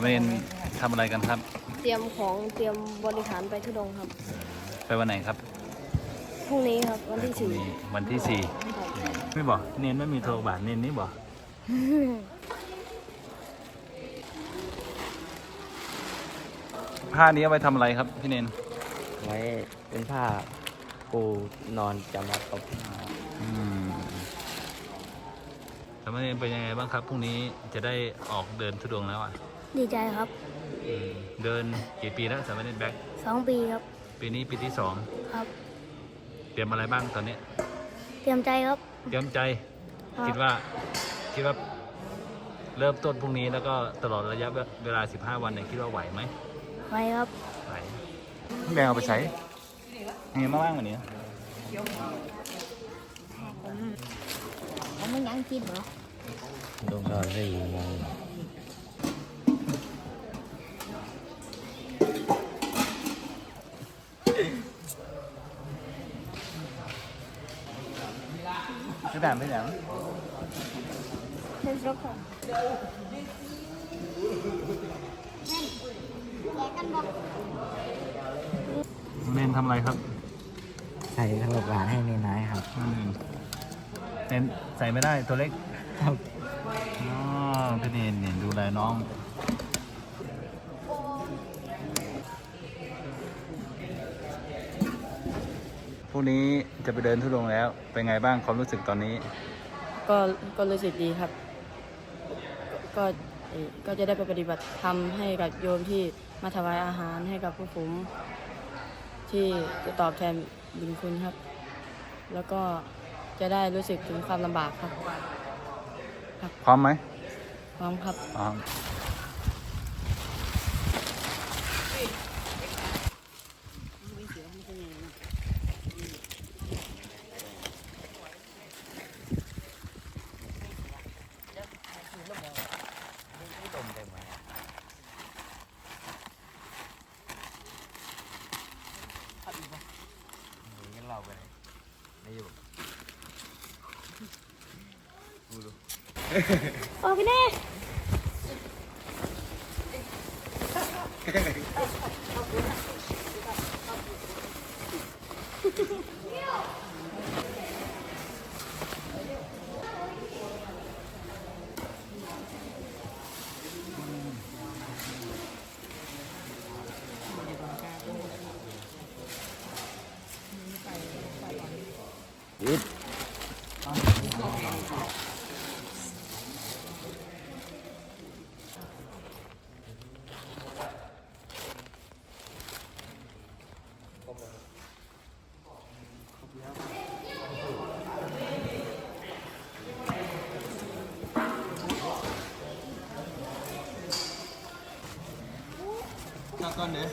ามเณรทำอะไรกันครับ เตรียมของเตรียมบริหารไปทุดงค์ครับ ไปวันไหนครับพรุ่งนี้ครับวันที่ไปพรุ่งสี่นี้วันที่สี่ครับไม่บอกเนนไม่มีโทรบาทเนนนี่บอกผ้านี้เอาไว้ทำอะไรครับพี่เนนไว้เป็นผ้าปูนอนจำวัดครับอืมสามเณรเป็นยังไงบ้างครับพรุ่งนี้จะได้ออกเดินทุดงค์แล้วอะ ดีใจครับอืมเดินกี่ปีแล้วสามเณรแบ็คสองปีครับ ปีนี้ปีที่สองครับ เตรียมอะไรบ้างตอนนี้ เตรียมใจครับ เตรียมใจ ครับ คิดว่าคิดว่าเริ่มต้นพรุ่งนี้แล้วก็ตลอดระยะเวลา 15 วันเนี่ยคิดว่าไหวไหมไว้ครับ ไหวแบ่งเอาไปใช้เงี้ยมาว่างกว่านี้ ผมมันยังกินเหรอดวงนอนได้อยู่มอง ไม่แบ่งไม่แบ่งเป็นรถของเน้นทำอะไรครับ ใส่ขนมหวานให้ในน้อยครับอืมเน้นใส่ไม่ได้ตัวเล็กครับอ๋อพี่เนนเนี่ยดูแลน้อง พรุ่งนี้จะไปเดินทุดงค์แล้ว เป็นไงบ้างความรู้สึกตอนนี้ ก็ก็รู้สึกดีครับ ก็เอ่อก็จะได้ไปปฏิบัติธรรมให้กับโยมที่มาถวายอาหารให้กับผู้ผม ที่จะตอบแทนบุญคุณครับ แล้วก็จะได้รู้สึกถึงความลำบากครับ พร้อมไหมพร้อมครับ พร้อม อ้พี่ จากกันเด้อ